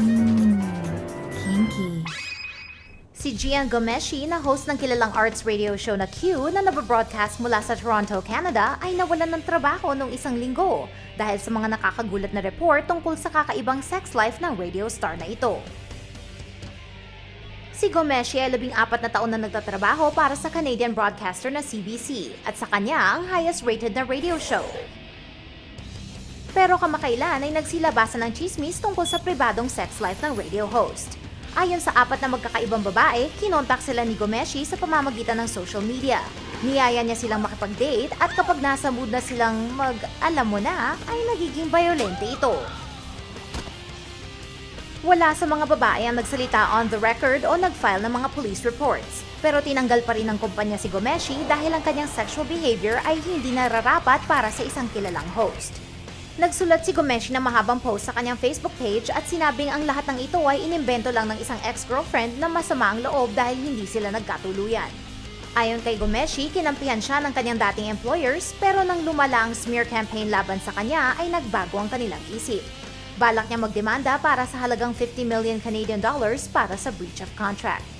Mmm, kinky. Si Gian Gomeshi na host ng kilalang arts radio show na Q na nababroadcast mula sa Toronto, Canada ay nawalan ng trabaho noong isang linggo dahil sa mga nakakagulat na report tungkol sa kakaibang sex life ng radio star na ito. Si Gomeshi ay labing apat na taon na nagtatrabaho para sa Canadian broadcaster na CBC at sa kanya ang highest rated na radio show. Pero kamakailan ay nagsilabasan ng chismis tungkol sa pribadong sex life ng radio host. Ayon sa apat na magkakaibang babae, kinontak sila ni Gomeshi sa pamamagitan ng social media. Niyaya niya silang makipag-date at kapag nasa mood na silang mag-alam mo na, ay nagiging violente ito. Wala sa mga babae ang nagsalita on the record o nag-file ng mga police reports. Pero tinanggal pa rin ng kumpanya si Gomeshi dahil ang kanyang sexual behavior ay hindi nararapat para sa isang kilalang host. Nagsulat si Gomeshi ng mahabang post sa kanyang Facebook page at sinabing ang lahat ng ito ay inimbento lang ng isang ex-girlfriend na masama ang loob dahil hindi sila nagkatuluyan. Ayon kay Gomeshi, kinampihan siya ng kanyang dating employers pero nang lumala ang smear campaign laban sa kanya ay nagbago ang kanilang isip. Balak niya magdemanda para sa halagang 50 million Canadian dollars para sa breach of contract.